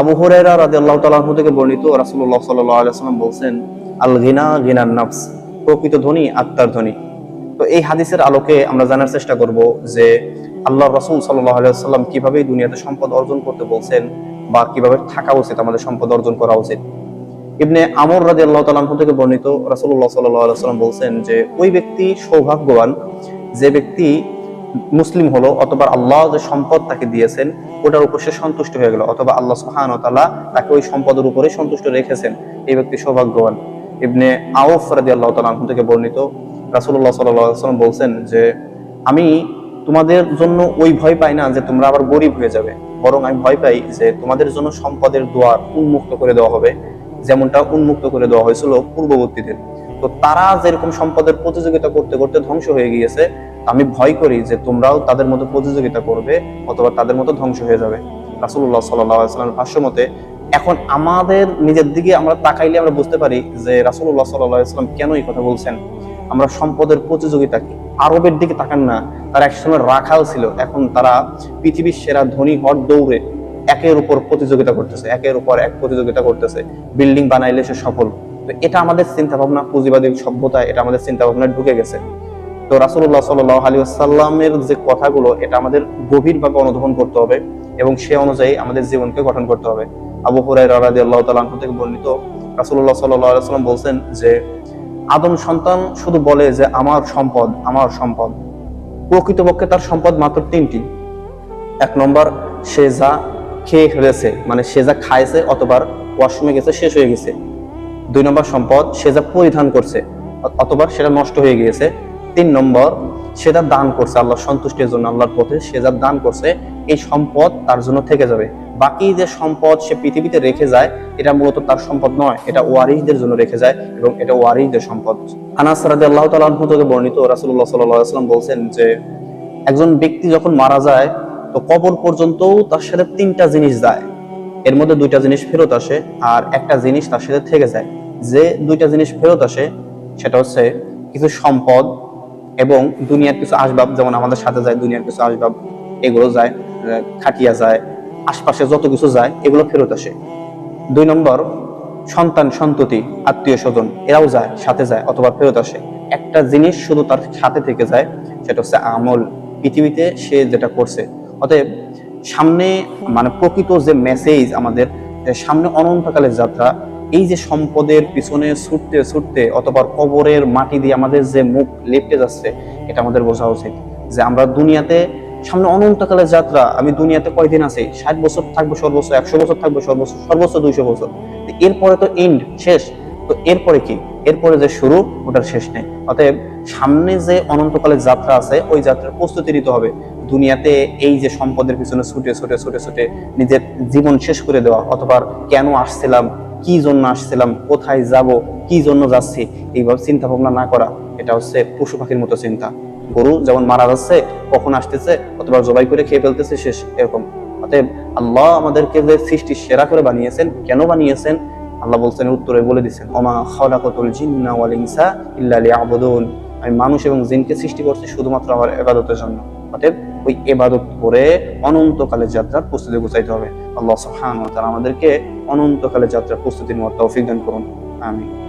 আবু হুরায়রা রাদিয়াল্লাহু তাআলা থেকে বর্ণিত রাসূলুল্লাহ সাল্লাল্লাহু আলাইহি ওয়াসাল্লাম বলছেন আল গিনা গিনান নাফস প্রকৃত ধনী, আত্মার ধনী। তো এই হাদিসের আলোকে আমরা জানার চেষ্টা করব যে আল্লাহ রাসূল সাল্লাল্লাহু আলাইহি ওয়াসাল্লাম কীভাবে দুনিয়াতে সম্পদ অর্জন করতে বলছেন বা কীভাবে থাকা উচিত, আমাদের সম্পদ অর্জন করা উচিত। ইবনে আমর রাদিয়াল্লাহু তাআলা থেকে বর্ণিত রাসূলুল্লাহ সাল্লাল্লাহু আলাইহি ওয়াসাল্লাম বলছেন যে, ওই ব্যক্তি সৌভাগ্যবান যে ব্যক্তি মুসলিম হলো অথবা আল্লাহ যে সম্পদ তাকে দিয়েছেন, ওটার উপর সে সন্তুষ্ট হয়ে গেল, অথবা আল্লাহ সুবহান তাআলা তাকে ওই সম্পদের উপরে সন্তুষ্ট রেখেছেন। এই ব্যক্তি সৌভাগ্যবান। ইবনে আউফ রাদিয়াল্লাহু তাআলা আনহু থেকে বর্ণিত আলাইহি ওয়াসাল্লাম বলছেন যে, আমি তোমাদের জন্য ওই ভয় পাই না যে তোমরা আবার গরিব হয়ে যাবে। বরং আমি ভয় পাই যে তোমাদের জন্য সম্পদের দোয়ার উন্মুক্ত করে দেওয়া হবে। যেমনটা উন্মুক্ত করে দেওয়া হয়েছিল পূর্ববর্তীদের। তো তারা যেরকম সম্পদের প্রতিযোগিতা করতে করতে ধ্বংস হয়ে গিয়েছে আমি ভয় করি যে তোমরাও তাদের মতো প্রতিযোগিতা করবে অথবা তাদের মতো ধ্বংস হয়ে যাবে। রাসুল্লাহ সাল্লামের ভাষ্য মতে, এখন আমাদের নিজের দিকে আমরা তাকাইলে আমরা বুঝতে পারি যে রাসুল্লাহ সাল্লাম কেন এই কথা বলছেন। আমরা সম্পদের প্রতিযোগিতা আরবের দিকে তাকান না। তারা একসময় রাখাল ছিল। এখন তারা পৃথিবীর সেরা ধনী হওয়ার দৌড়ে একের উপর প্রতিযোগিতা করতেছে, একের উপর এক প্রতিযোগিতা করতেছে। বিল্ডিং বানাইলে সে সফল। তো এটা আমাদের চিন্তা ভাবনা পুঁজিবাদী সভ্যতায় এটা আমাদের চিন্তা ভাবনায় ঢুকে গেছে। তো রাসুল্লাহ সাল আলী আসাল্লামের যে কথাগুলো, এটা আমাদের গভীরভাবে অনুধাবন করতে হবে এবং সে অনুযায়ী আমাদের জীবনকে গঠন করতে হবে। আবু হুরাই রাজি আল্লাহ তালাহ থেকে বর্ণিত রাসুল্লাহ সাল্লাম বলছেন যে, আদম সন্তান শুধু বলে যে, আমার সম্পদ আমার সম্পদ। প্রকৃতপক্ষে তার সম্পদ মাত্র তিনটি। এক নম্বর, সে যা খেয়ে ফেলেছে মানে সে যা খাইছে অথবা ওয়াশরুমে গেছে, শেষ হয়ে গেছে। দুই নম্বর সম্পদ, সে যা পরিধান করছে, অথবা সেটা নষ্ট হয়ে গিয়েছে। তিন নম্বর, সে যা দান করছে আল্লাহ সন্তুষ্টির জন্য, আল্লাহর পথে, সে যা দান করছে, এই সম্পদ তার জন্য থেকে যাবে। বাকি যে সম্পদ সে পৃথিবীতে রেখে যায়, এটা মূলত তার সম্পদ নয়, এটা ওয়ারিসদের জন্য রেখে যায় এবং এটা ওয়ারিসদের সম্পদ। আনাস রাদিয়াল্লাহু তাআলা আনহু থেকে বর্ণিত আলাইহি ওয়াসাল্লাম বলছেন যে, একজন ব্যক্তি যখন মারা যায়, তো কবর পর্যন্তও তার সাথে তিনটা জিনিস যায়। এর মধ্যে দুইটা জিনিস ফেরত আসে আর একটা জিনিস তার সাথে থেকে যায়। যে দুইটা জিনিস ফেরত আসে, সেটা হচ্ছে কিছু সম্পদ এবং দুনিয়ার কিছু আসবাব, যেমন আমাদের সাথে যায়, দুনিয়ার কিছু আসবাব, এগুলো যায় খাটিয়া যায়, আশপাশে যত কিছু যায়, এগুলো ফেরত আসে। দুই নম্বর, সন্তান সন্ততি, আত্মীয় স্বজন, এরাও যায়, সাথে যায় অথবা ফেরত আসে। একটা জিনিস শুধু তার সাথে থেকে যায়, সেটা হচ্ছে আমল। পৃথিবীতে সে যেটা করছে, অতএব সামনে মানে প্রকৃত যে মেসেজ আমাদের সামনে অনন্তকালের যাত্রা এই যে সম্পদের পিছনে ছুটতে ছুটতে অথবা কবরের মাটি দিয়ে আমাদের যে মুখ লেপটে যাচ্ছে, এটা আমাদের বোঝা উচিত যে আমরা দুনিয়াতে সামনে অনন্তকালের যাত্রা, আমি দুনিয়াতে কয়দিন আছি? ষাট বছর থাকব সর্বোচ্চ, একশো বছর থাকব সর্বোচ্চ সর্বোচ্চ দুইশো বছর। এরপরে তো এন্ড শেষ। তো এরপরে কি? এরপরে যে শুরু, ওটার শেষ নেই। অতএব সামনে যে অনন্তকালের যাত্রা আছে, ওই যাত্রার প্রস্তুতি নিতে হবে। দুনিয়াতে এই যে সম্পদের পিছনে ছুটে ছুটে ছুটে ছুটে নিজের জীবন শেষ করে দেওয়া, অথবা কেন আসছিলাম কি জন্য আসছিলাম, কোথায় যাব, কি জন্য যাচ্ছি, এইভাবে চিন্তা ভাবনা না করা, এটা হচ্ছে পশু পাখির মতো চিন্তা। গরু যেমন মারা যাচ্ছে, কখন আসতেছে, অথবা জবাই করে খেয়ে ফেলতেছে, শেষ এরকম। অতএব আল্লাহ আমাদেরকে যে সৃষ্টি সেরা করে বানিয়েছেন, কেন বানিয়েছেন? আল্লাহ বলছেন উত্তরে বলে দিচ্ছেন, ওমা খালাকাতুল জিন্না ওয়াল ইনসা ইল্লা লিয়াবুদুন। আমি মানুষ এবং জিনকে সৃষ্টি করছি শুধুমাত্র আমার ইবাদতের জন্য। অতএব ওই এবাদত করে অনন্তকালে যাত্রার প্রস্তুতি গোছাইতে হবে। আল্লাহ সুবহানাহু ওয়া আমাদেরকে অনন্তকালে যাত্রার প্রস্তুতি নেওয়ার তৌফিক করুন। আমিন।